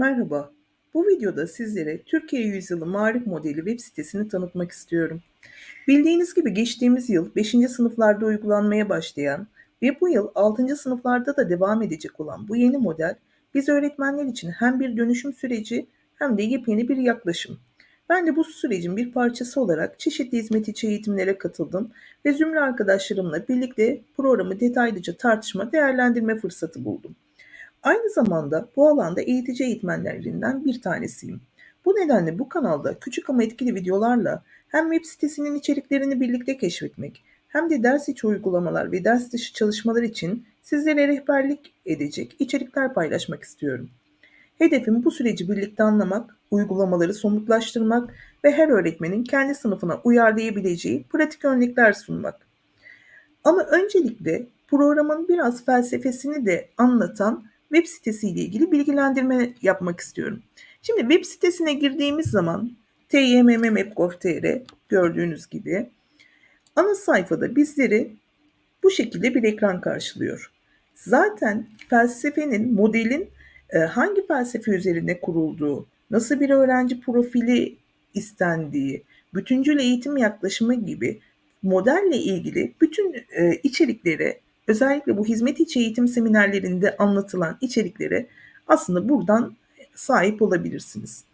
Merhaba. Bu videoda sizlere Türkiye Yüzyılı Marif Modeli web sitesini tanıtmak istiyorum. Bildiğiniz gibi geçtiğimiz yıl 5. sınıflarda uygulanmaya başlayan ve bu yıl 6. sınıflarda da devam edecek olan bu yeni model biz öğretmenler için hem bir dönüşüm süreci hem de yepyeni bir yaklaşım. Ben de bu sürecin bir parçası olarak çeşitli hizmet içi eğitimlere katıldım ve zümre arkadaşlarımla birlikte programı detaylıca tartışma, değerlendirme fırsatı buldum. Aynı zamanda bu alanda eğitici eğitmenlerinden bir tanesiyim. Bu nedenle bu kanalda küçük ama etkili videolarla hem web sitesinin içeriklerini birlikte keşfetmek hem de ders içi uygulamalar ve ders dışı çalışmalar için sizlere rehberlik edecek içerikler paylaşmak istiyorum. Hedefim bu süreci birlikte anlamak, uygulamaları somutlaştırmak ve her öğretmenin kendi sınıfına uyarlayabileceği pratik örnekler sunmak. Ama öncelikle programın biraz felsefesini de anlatan web sitesiyle ilgili bilgilendirme yapmak istiyorum. Şimdi web sitesine girdiğimiz zaman tymmmap.gov.tr gördüğünüz gibi ana sayfada bizleri bu şekilde bir ekran karşılıyor. Zaten felsefenin, modelin e, hangi felsefe üzerine kurulduğu, nasıl bir öğrenci profili istendiği, bütüncül eğitim yaklaşımı gibi modelle ilgili bütün e, içerikleri özellikle bu hizmet içi eğitim seminerlerinde anlatılan içeriklere aslında buradan sahip olabilirsiniz.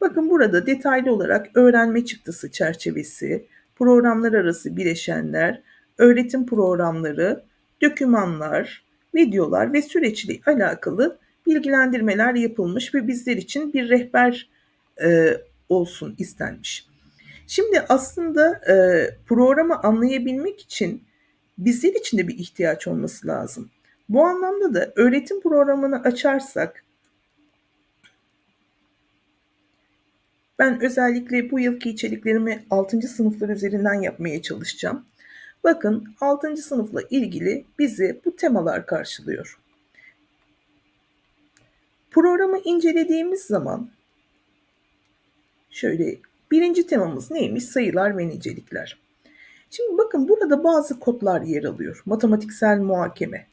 Bakın burada detaylı olarak öğrenme çıktısı çerçevesi, programlar arası bileşenler, öğretim programları, dokümanlar, videolar ve süreçle alakalı bilgilendirmeler yapılmış ve bizler için bir rehber e, olsun istenmiş. Şimdi aslında e, programı anlayabilmek için bizler için de bir ihtiyaç olması lazım. Bu anlamda da öğretim programını açarsak ben özellikle bu yılki içeriklerimi 6. sınıflar üzerinden yapmaya çalışacağım. Bakın 6. sınıfla ilgili bizi bu temalar karşılıyor. Programı incelediğimiz zaman şöyle birinci temamız neymiş? Sayılar ve nicelikler. Şimdi bakın burada bazı kodlar yer alıyor. Matematiksel muhakeme.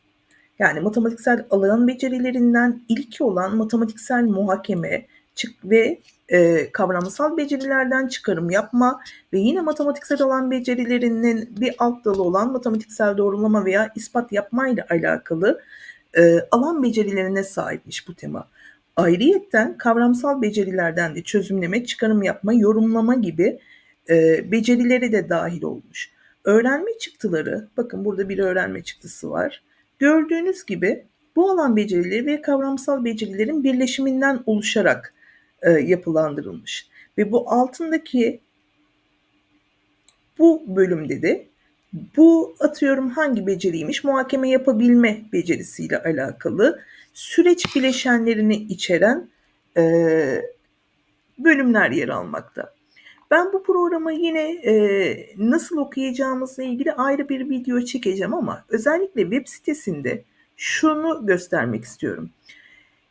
Yani matematiksel alan becerilerinden ilki olan matematiksel muhakeme çık ve e, kavramsal becerilerden çıkarım yapma ve yine matematiksel alan becerilerinin bir alt dalı olan matematiksel doğrulama veya ispat yapma ile alakalı e, alan becerilerine sahipmiş bu tema. Ayrıyetten kavramsal becerilerden de çözümleme, çıkarım yapma, yorumlama gibi e, becerileri de dahil olmuş. Öğrenme çıktıları, bakın burada bir öğrenme çıktısı var. Gördüğünüz gibi bu alan becerileri ve kavramsal becerilerin birleşiminden oluşarak e, yapılandırılmış. Ve bu altındaki bu bölümde de bu atıyorum hangi beceriymiş? Muhakeme yapabilme becerisiyle alakalı süreç bileşenlerini içeren e, bölümler yer almakta. Ben bu programı yine e, nasıl okuyacağımızla ilgili ayrı bir video çekeceğim ama özellikle web sitesinde şunu göstermek istiyorum.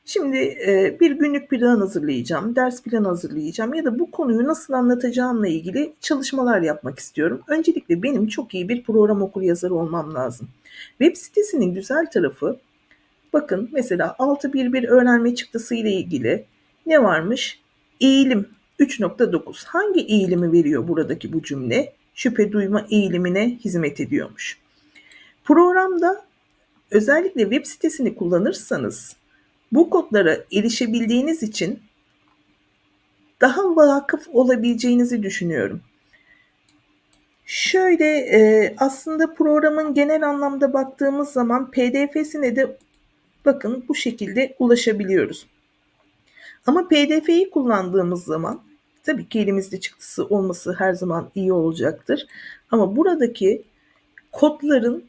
Şimdi e, bir günlük plan hazırlayacağım, ders planı hazırlayacağım ya da bu konuyu nasıl anlatacağımla ilgili çalışmalar yapmak istiyorum. Öncelikle benim çok iyi bir program okur yazarı olmam lazım. Web sitesinin güzel tarafı bakın mesela 611 öğrenme çıktısı ile ilgili ne varmış? Eğilim 3.9 hangi eğilimi veriyor buradaki bu cümle? Şüphe duyma eğilimine hizmet ediyormuş. Programda özellikle web sitesini kullanırsanız bu kodlara erişebildiğiniz için daha vakıf olabileceğinizi düşünüyorum. Şöyle e, aslında programın genel anlamda baktığımız zaman PDF'sine de bakın bu şekilde ulaşabiliyoruz. Ama PDF'yi kullandığımız zaman tabii ki elimizde çıktısı olması her zaman iyi olacaktır. Ama buradaki kodların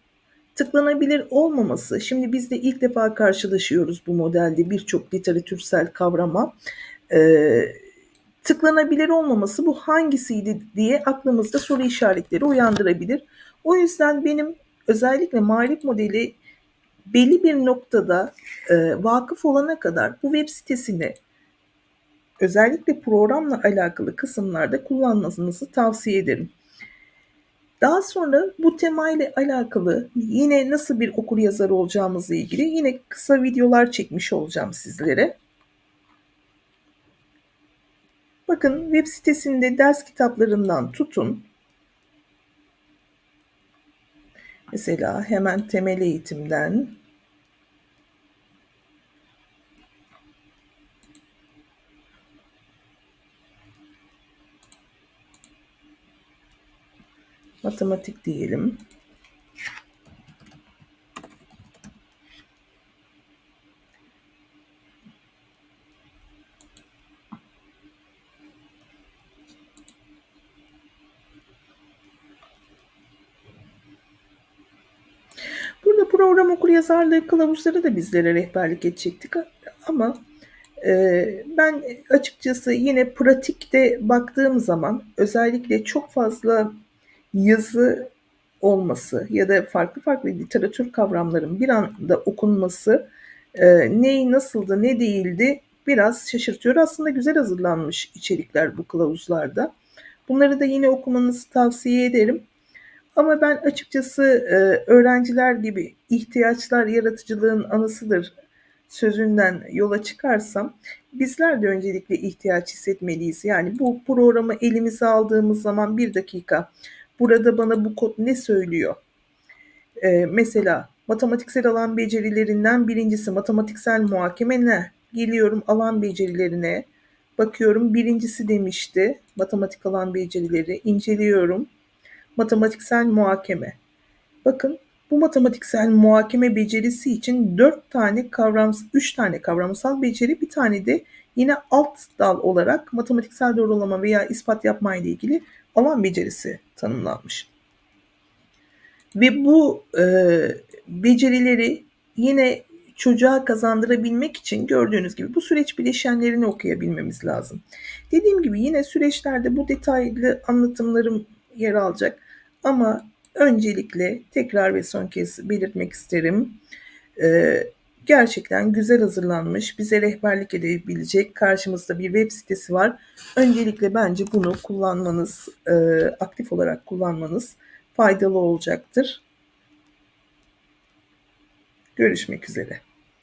tıklanabilir olmaması, şimdi biz de ilk defa karşılaşıyoruz bu modelde birçok literatürsel kavrama. Ee, tıklanabilir olmaması bu hangisiydi diye aklımızda soru işaretleri uyandırabilir. O yüzden benim özellikle marif modeli belli bir noktada e, vakıf olana kadar bu web sitesini özellikle programla alakalı kısımlarda kullanmanızı tavsiye ederim. Daha sonra bu tema ile alakalı yine nasıl bir okur yazar olacağımızla ilgili yine kısa videolar çekmiş olacağım sizlere. Bakın web sitesinde ders kitaplarından tutun. Mesela hemen temel eğitimden matematik diyelim. Burada program okuryazarlığı kılavuzları da bizlere rehberlik edecektik ama e, ben açıkçası yine pratikte baktığım zaman özellikle çok fazla yazı olması ya da farklı farklı literatür kavramların bir anda okunması e, neyi nasıldı ne değildi biraz şaşırtıyor. Aslında güzel hazırlanmış içerikler bu kılavuzlarda. Bunları da yine okumanızı tavsiye ederim. Ama ben açıkçası e, öğrenciler gibi ihtiyaçlar yaratıcılığın anısıdır sözünden yola çıkarsam bizler de öncelikle ihtiyaç hissetmeliyiz. Yani bu programı elimize aldığımız zaman bir dakika burada bana bu kod ne söylüyor? Ee, mesela matematiksel alan becerilerinden birincisi matematiksel muhakeme ne? Geliyorum alan becerilerine bakıyorum birincisi demişti matematik alan becerileri inceliyorum matematiksel muhakeme. Bakın bu matematiksel muhakeme becerisi için 4 tane kavram, 3 tane kavramsal beceri, bir tane de yine alt dal olarak matematiksel doğrulama veya ispat yapma ile ilgili alan becerisi tanımlanmış. Ve bu e, becerileri yine çocuğa kazandırabilmek için gördüğünüz gibi bu süreç bileşenlerini okuyabilmemiz lazım. Dediğim gibi yine süreçlerde bu detaylı anlatımlarım yer alacak. Ama öncelikle tekrar ve son kez belirtmek isterim. Ee, gerçekten güzel hazırlanmış, bize rehberlik edebilecek karşımızda bir web sitesi var. Öncelikle bence bunu kullanmanız, e, aktif olarak kullanmanız faydalı olacaktır. Görüşmek üzere.